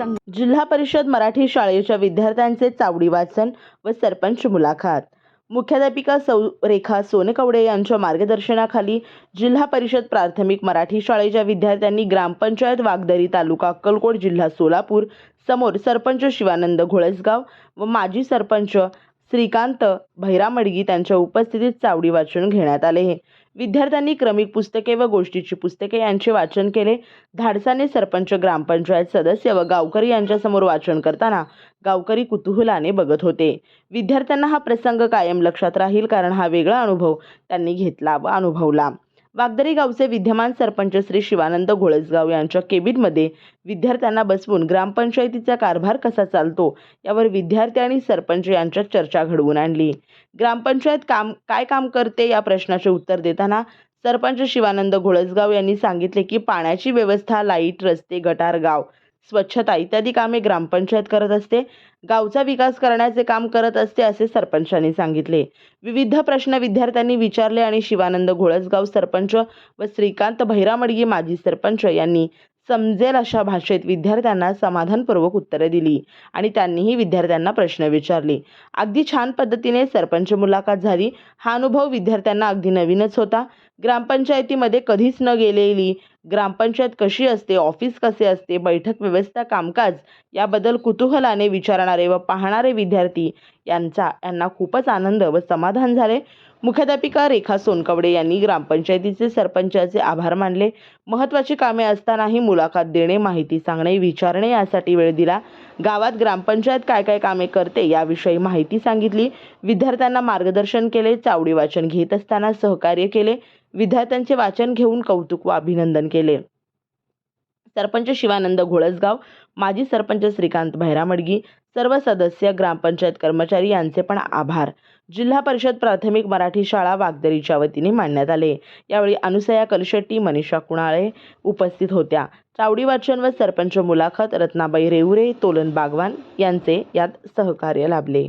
जिल्हा परिषद मराठी शाळेच्या विद्यार्थ्यांचे चावडी वाचन व सरपंच मुलाखत. मुख्याध्यापिका सौ रेखा सोनकवडे यांच्या मार्गदर्शनाखाली जिल्हा परिषद प्राथमिक मराठी शाळेच्या विद्यार्थ्यांनी ग्रामपंचायत वागदरी तालुका अक्कलकोट जिल्हा सोलापूर समोर सरपंच शिवानंद घोळसगाव व माजी सरपंच श्रीकांत भैरामडगी त्यांच्या उपस्थितीत चावडी वाचन घेण्यात आले. विद्यार्थ्यांनी क्रमिक पुस्तके व गोष्टीची पुस्तके यांचे वाचन केले. धाडसाने सरपंच ग्रामपंचायत सदस्य व गावकरी यांच्यासमोर वाचन करताना गावकरी कुतूहलाने बघत होते. विद्यार्थ्यांना हा प्रसंग कायम लक्षात राहील कारण हा वेगळा अनुभव त्यांनी घेतला व अनुभवला. वागदरी गावचे विद्यमान सरपंच श्री शिवानंद घोळसगाव यांच्या केबिनमध्ये विद्यार्थ्यांना बसवून ग्रामपंचायतीचा कारभार कसा चालतो यावर विद्यार्थी आणि सरपंच यांच्यात चर्चा घडवून आणली. ग्रामपंचायत काम काय काम करते या प्रश्नाचे उत्तर देताना सरपंच शिवानंद घोळसगाव यांनी सांगितले की पाण्याची व्यवस्था लाइट रस्ते गटार गाव स्वच्छता. इत्यादी कामे ग्रामपंचायत करत असते. गावचा विकास करण्याचे काम करत असते असे सरपंचांनी सांगितले. विविध प्रश्न विद्यार्थ्यांनी विचारले आणि शिवानंद घोळसगाव सरपंच व श्रीकांत भैरामडगी माजी सरपंच यांनी समजेल अशा भाषेत विद्यार्थ्यांना समाधानपूर्वक उत्तरे दिली आणि त्यांनीही विद्यार्थ्यांना प्रश्न विचारले. अगदी छान पद्धतीने सरपंच मुलाखत झाली. हा अनुभव विद्यार्थ्यांना अगदी नवीनच होता. ग्रामपंचायतीमध्ये कधीच न गेलेली ग्रामपंचायत कशी असते ऑफिस कसे असते बैठक व्यवस्था कामकाज याबद्दल कुतूहलाने विचारणारे व पाहणारे विद्यार्थी यांचा यांना खूपच आनंद व समाधान झाले. मुख्याध्यापिका रेखा सोनकवडे यांनी ग्रामपंचायतीचे सरपंचाचे आभार मानले. महत्त्वाची कामे असतानाही मुलाखत देणे माहिती सांगणे विचारणे यासाठी वेळ दिला. गावात ग्रामपंचायत काय काय कामे करते याविषयी माहिती सांगितली. विद्यार्थ्यांना मार्गदर्शन केले चावडी वाचन घेत असताना सहकार्य केले. विद्यार्थ्यांचे वाचन घेऊन कौतुक व अभिनंदन केले. सरपंच शिवानंद घोळसगाव माजी सरपंच श्रीकांत भैरामडगी सर्व सदस्य ग्रामपंचायत कर्मचारी यांचे पण आभार. जिल्हा परिषद प्राथमिक मराठी शाळा वागदरीच्या वतीने मांडण्यात आले. यावेळी अनुसया कलशेट्टी मनीषा कुणाळे उपस्थित होत्या. चावडी वाचन व सरपंच मुलाखत रत्नाबाई रेवरे तोलन बागवान यांचे यात सहकार्य लाभले.